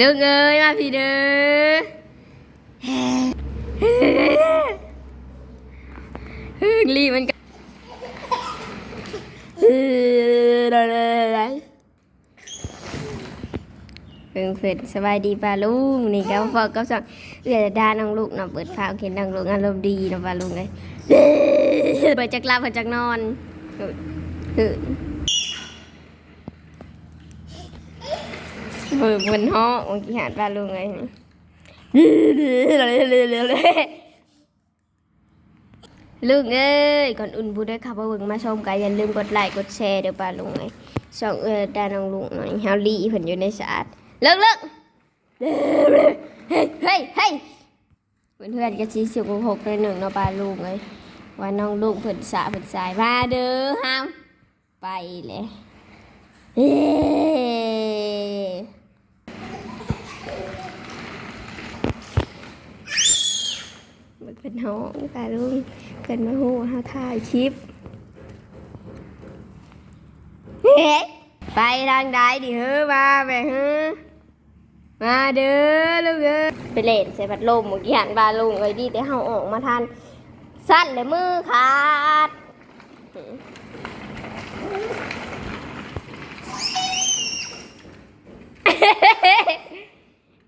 ลูกเอ้ยมาพี่เด้อฮึ่งรีมันกันเพิ่งเพิ่นสบายดีป่าลุงนี่ก็ฟอกก็สั่งเอื้อดาน้องลูกเนาะเปิดฟ้าเห็นน้องลูกอารมณ์ดีเนาะป่าลุงเลยเปิดจากลับเปิดจากนอนฮึ่ง เปิดบนห้องเมื่อกี้หาป่าลุงไงเลยลูกเอ้ยก่อนอื่นพูดด้วยค่ะว่าเบิ่งมาชมกันอย่าลืมกดไลค์กดแชร์เดี๋ยวป่าลุงเลยส่องเออดาน้องลุงหน่อยเฮาลีเพิ่นอยู่ในสะอาดเลิกเลิกเฮ้ยเฮ้ยเฮ้ยเพื่อนเพื่อนๆก็ชี้สิบหกในหนึ่งเนาะป่าลุงเลยว่าน้องลุงเพิ่นสาเพิ่นสายมาเด้อห้ามไปเลยเฮ้ มันเป็นห้องป่าลุงเกินมาหูเฮาถ่ายคลิปเฮ้ยไปทางใดดิเฮ้มาไปเฮ้มาเด้อลูกเอ้ยไปเล่นใส่พัดลมเมื่อกี้หันบาลุงเลยดีแต่เฮาออกมาทันสั้นเลยมือขาด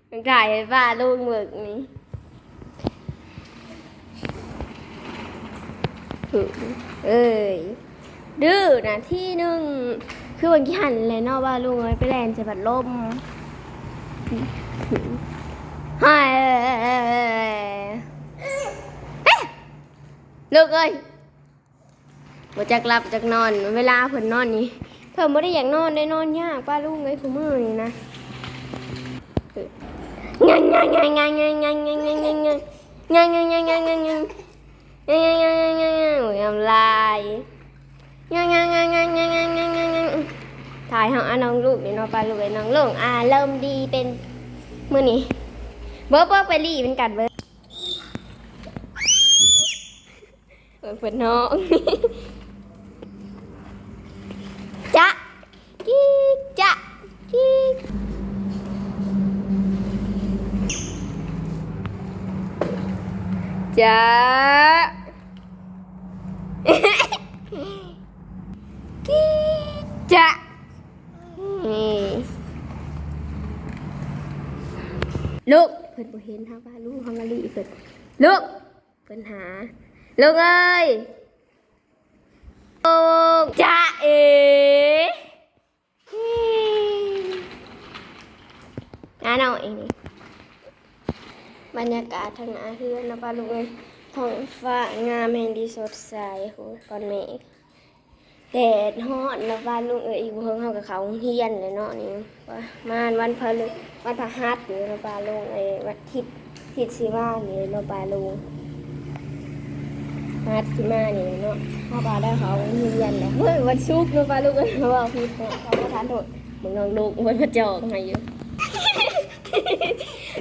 มันถ่ายให้ป้าลูกหมึกนี่ ถึงเอ้ยดื้อนะที่หนึ่งคือวันที่หันเลยเนอกว่าลุงไปแลนจะบัดลมฮายลูกเอ้ยบ่จักหลับจักนอน เวลาเพิ่นนอนนี่เพิ่นบ่ได้อยากนอนได้นอนยากป้าลุงเอ้ยคุมื้อนี่นะงันงันงันงันงันงันงันงันงันงันงันงันงันงั นงันงันงันงันงันงังันโอ้ยทำลายงันงันงันงันงันงันงันงันงันถ่ายห้องอาน้องลูกนี่เนาะปลาลูกไอ้น้องลูกอ่าเริ่มดีเป็นมื้อนี้เบิร์เบิร์ไปรีเป็นกัดเบิร์เปิดเปิดน้องจ๊ะกิ๊กจ๊ะกิ๊กจ้า กิ๊กจ้านี่ ลูกเพิ่นบ่เห็นทางบ้านลูกฮังการีเพิ่นลูกเพิ่นหาลูกเอ้ยลูกจ้าเอ๋งานเอาเองนี่บรรยากาศทางหนาเฮือนนะป้าลุงเอ้ยท้องฟ้างามแห่งดีสดใสโหก้อนเมฆ แดดฮอดนะป้าลุงเอ้ยอีกเพิ่งเข้ากับเขาเฮียนเลยเนาะนี่ว่ามานวันพฤวันพฤหัสอยู่นะป้าลุงไอ้ยวันอาทิติทิตย์สิมานี่เนาะป้าลุงฮัดสิมานี่เนาะเข้าป้าได้เขาเฮียนเลยเฮ้ยวันศุกร์เนาะป้าลุงเอ้ยว่าพี่เขาประทานโทษมึงน้องลูกมันมาจองให้อยู่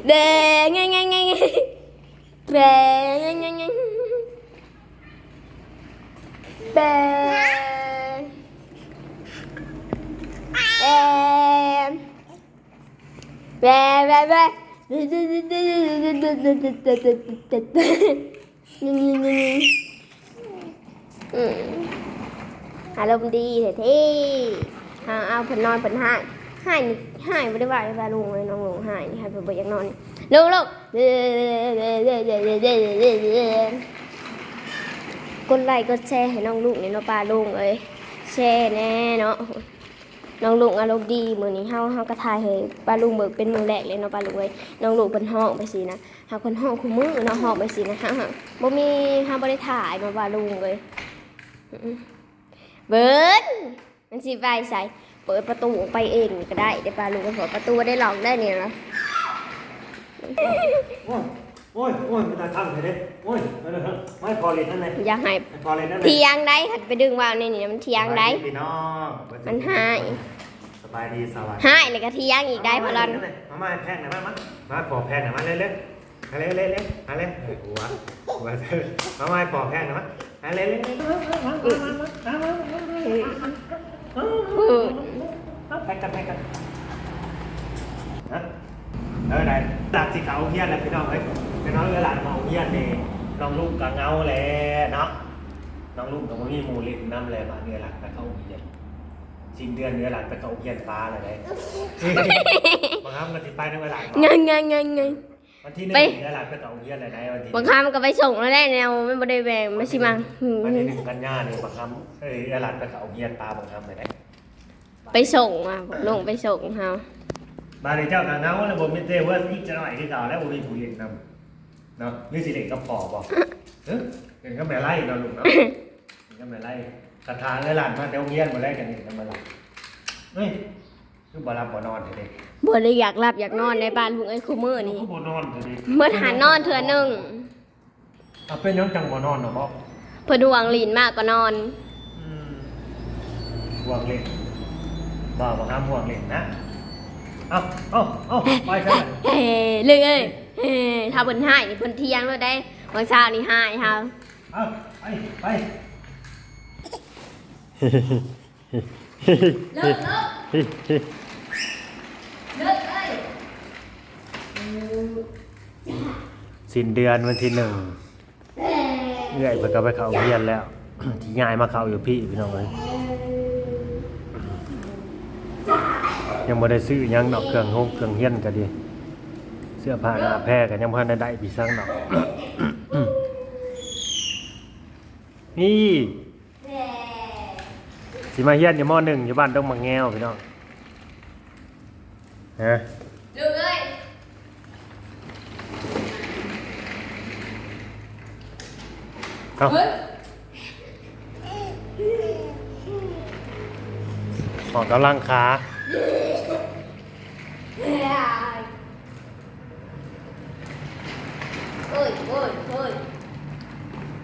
เด้งงงงงเด้งงงงเด้เอ็ม เบ้เบ้เบ้อารมณ์ดีเถอะที่หาเอาผนนอนผนหายหายนี่หายไม่ได้ว่าว่าลงเลยน้องลงหายนี่หายไปบ่อยากนอนลงลงกดไลค์กดแชร์ให้น้องลุงนี่เนาะป้าลงเอ้ยแชร์แน่เนาะ น้องลุงอารมณ์ดีมื้อนี้เฮาเฮากระทายให้ป้าลุงเบิกเป็นมือแรกเลยเนาะป้าลุงเอ้ยน้องลุงเพิ่นห้องไปสินะหาเพิ่นห้องคู่มือเนาะห้องไปสินะฮะบ่มีเฮาบ่ได้ถ่ายมาป้าลุงเลยเบิร์ดมันสิไปใส่เปิดประตูออกไปเองก็ได้เดี๋ยวปลาลูกไปเปิดประตูได้ลองได้เนี่ยนะโอ้ยโอ้ยโอ้ยไม่ต้องทำเลยเด้โอ้ยไม่ต้องทำไม่พอเลยนั่นเลยอยากให้พอเลยนั่นเลยเทียงได้หัดไปดึงวางในนี่มันเทียงได้สบาพี่น้องมันหาย บายดีสวัสดีหายเลยก็เทียงอีกได้พอรันมามาแพงหน่อยมามามาปอกแพงหน่อยมาเร็วเร็วมาเร็วเร็วเร็วมาเร็วหัวหัวเธอมามาปอกแพงหน่อยมามาเร็วเร็วเร็วมามามามามาพูดแพงกันแพงกันฮะอได้จากที่เขาเฮียนแล้วพี่น้องเอ้ยพี่น้องเออหลานของเฮียนนี่น้องลูกกับเงาแหละเนาะน้องลูกกับมีหมูเลินน้ำแหละมาเนื้อหลานไปเขาเฮียน สิ้นเดือนเนื้อหลานไปเขาเฮียนฟ้าอะไรได้บางครั้งก็ติไปในเวลาเงินเงินเงินเงินวันที่หนึ่งไปเนื้อหลานไปเขาเฮียนอะไรได้วันที่บางครั้งมันก็ไปส่งแล้วแหละแนวไม่บ่ได้แบ่งไม่ใช่มั้งอืมวันที่หนึ่งกันยาเนี่ยบางครั้งเอ้ยเนื้อหลานไปเขาเฮียนปลาบางครั้งไปได้ไปส่งอะบอกลงไปส่งเฮามาในเจ้ากับเงาแล้วผมเป็นเจ้ว่าที่จะหน่อยที่เก่าแล้วผมมีผู้เล่นนำเนาะนี่สิเด็กกับปอบอกเฮ้ยเห็นก็แม่ไล่เนาะลุงเนาะเห็นก็แม่ไล่ กระทางเนื้อหลานมาเดี๋ยวเฮียนมาแรกกันนี่กันมาละเฮ้ยคือบ่รับบ่นอนเถอะเด็กบ่ได้อยากหลับอยากนอนในบ้านลุงไอ้คูมือนี่คือบ่นอนเถอะเด็กเมื่อหานอนเทื่อหนึงเอาเป็นยังจังบ่นอนเนาะบ่เพิ่นห่วงหลินมากก็นอนอืมห่วงเล่นบ่บ่ห้ามห่วงเล่นนะเอาเอาเอาไปซะเลยเฮ้เลยเอ้ยเฮ้ถ้าเพิ่นให้นี่เพิ่นเที่ยงแล้วได้บางเช้านี่ให้เฮาเอาไปไป เลิกเลิกเลิกเอ้ยสิ้นเดือนวันที่หนึ่งเอื้อยเพิ่นก็ไปเข้าเรียนแล้ว ที่ง่ายมาเข้าอยู่พี่พี่น้องเอ้ยยังบ่ได้ซื้อหยังดอกเครื่องโฮงเครื่องเฮียนก็ดี เสื้อผ้าหน้าแพรก็ยังบ่ทันได้ได้พี่ซังดอกนี่ สิมาเฮียนอยู่มหนึ่งอยู่บ้านต้องมาแงวพี่น้องฮะเลิกเอ้ยเอาเฮ้ยออกกำลังขาเอ้ยเอ้ยเอ้ย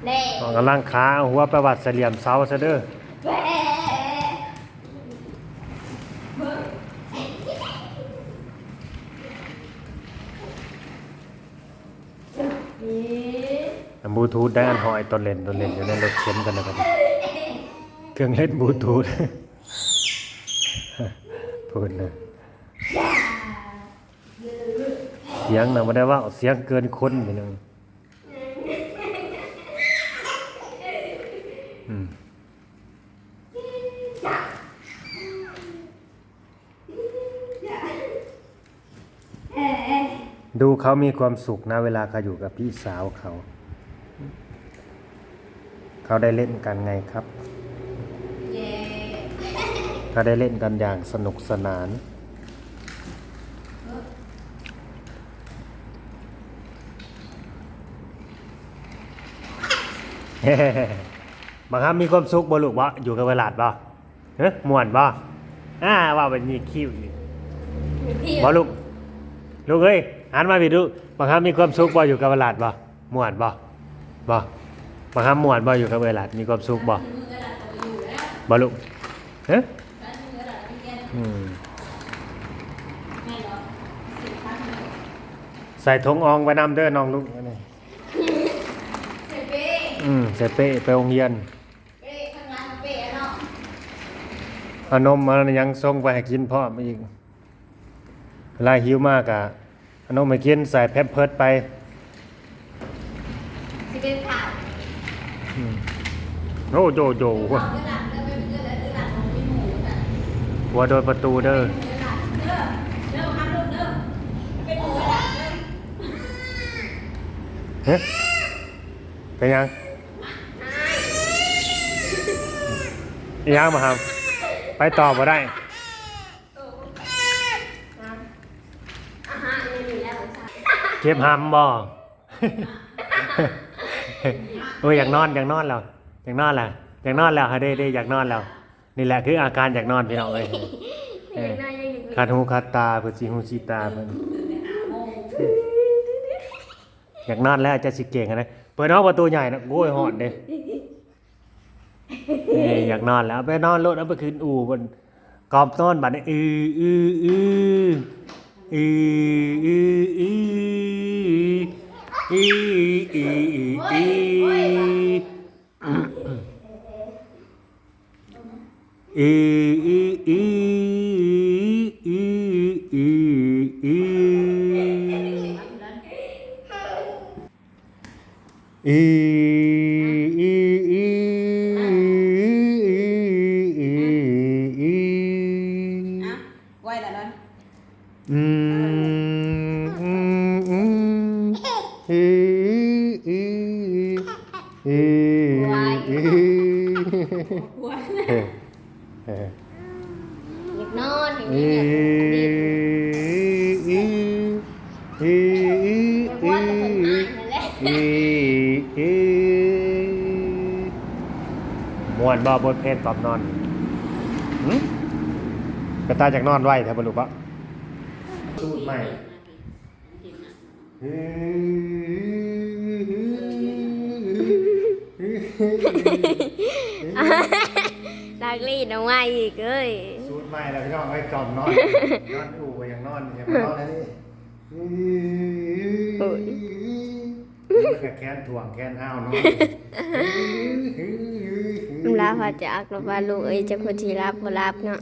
แน่ออกกำลังขาเอาหัวประวัติเสลี่ยมเสาซะเด้อ แหม่นี่ บลูทูธได้อันหอยตนเล่นตนเล่นอยู่ในรถเข็นกันนะครับเครื่องเล่นบลูทูธพูดนะเสียงนะไม่ได้ว่าเสียงเกินคนไปหนึ่งอืม ดูเขามีความสุขนะเวลาเขาอยู่กับพี่สาวเขา เขาได้เล่นกันไงครับเย้เขาได้เล่นกันอย่างสนุกสนาน บางครั้งมีความสุขบ่ลูกบ่อยู่กับเวลาดบ่เฮ้ยม่วนบ่อ่าว่าเป็นนี่คิ้วอีกพี่บ่ลูกลูกเอ้ย หันมาพี่ดูบางครั้งมีความสุขบ่อยู่กับเวลาดบ่ม่วนบ่บ่บางครั้งม่วนบ่อยู่กับเวลาดมีความสุขบ่บ่ลูกเฮ้ยอืมใส่ถุงอองไว้นำเด้อน้องลูกอันนี้อืมใส่เป้ไปโรงเรียนเป้ข้างหล่างเป้เนาะเอานมมายังส่งไปให้กินพ่อมาอีกเวลาหิวมากอะ นมไปกินใส่แพมเพิร์ดไปสิเป็นข่าวอืมโอ้โจโจเอาเรื่องหลังเรื่องเป็นเรื่องแล้วเรื่องหลังของพี่หมูน่ะหัวโดนประตูเด้อ เรื่องหลังเรื่องเรื่องครับเรื่องเรื่องเป็นหมูหลังเรื่องเฮ้ยเป็นยังอีหยังมาครับ ไปต่อบ่ได้ อาหารนี่มีแล้วของฉัน เก็บหำบ่ โอ้ยอยากนอนอยากนอนแล้วอยากนอนแล้วอยากนอนแล้วฮะเด้เด้อยากนอนแล้ว นี่แหละคืออาการอยากนอนพี่น้องเอ้ยเออยังไงยังอยู่คัดหูคัดตาเพื่อสีหูสีตาเพิ่นอยากนอนแล้วจะสิเก่งอะนะเปิดน้องประตูใหญ่นะโอ้ยหอนเด้เอ้ยอยากนอนแล้วไปนอนรถเอาไปคืนอู่บนกอบนอนบัดนี้อืออืออืออืออือ À, ừ. ý ý ý ý ý ý ý ý ý ý. Ý. อีอีอีเดี๋ยวว่าจะเป็นอ้ายนั่นแหละอีอีม่วนบ่บนเพศตอบนอนกระตาจากนอนไว้แท้บ่ลูกปะสูตรใหม่ลากลีดเอาไว้อีกเอ้ยสูตรใหม่แล้วพี่น้องไว้จอมนอนนอนอู่ก็ยังนอนยังนอน แล้วนี่แค้นถ่วงแค้นห้าวนอนน้ำลาพาจากเราว่าลูกเอ้ยจะคนที่รับบ่รับเนาะ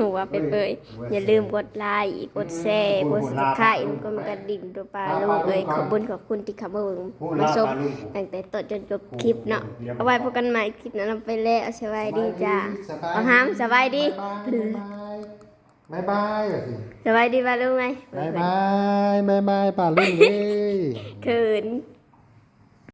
หัวไปเปยอย่าลืมกดไลค์กดแชร์กดซับสไครต์ก็มันกระดิ่งตัวปลาลูกเอ้ยขอบคุญขอบคุณที่เข้ามาเบิ่งมาชมตั้งแต่ต้นจนจบคลิปเนาะเอาไว้พบกันใหม่คลิปนั้นไปแล้วสบายดีจ้าเอาหามสบายดี บายบายบายบายสบายดีป่ะลูกไหมบายบายบายบายป่าลุงเว้ยเขิน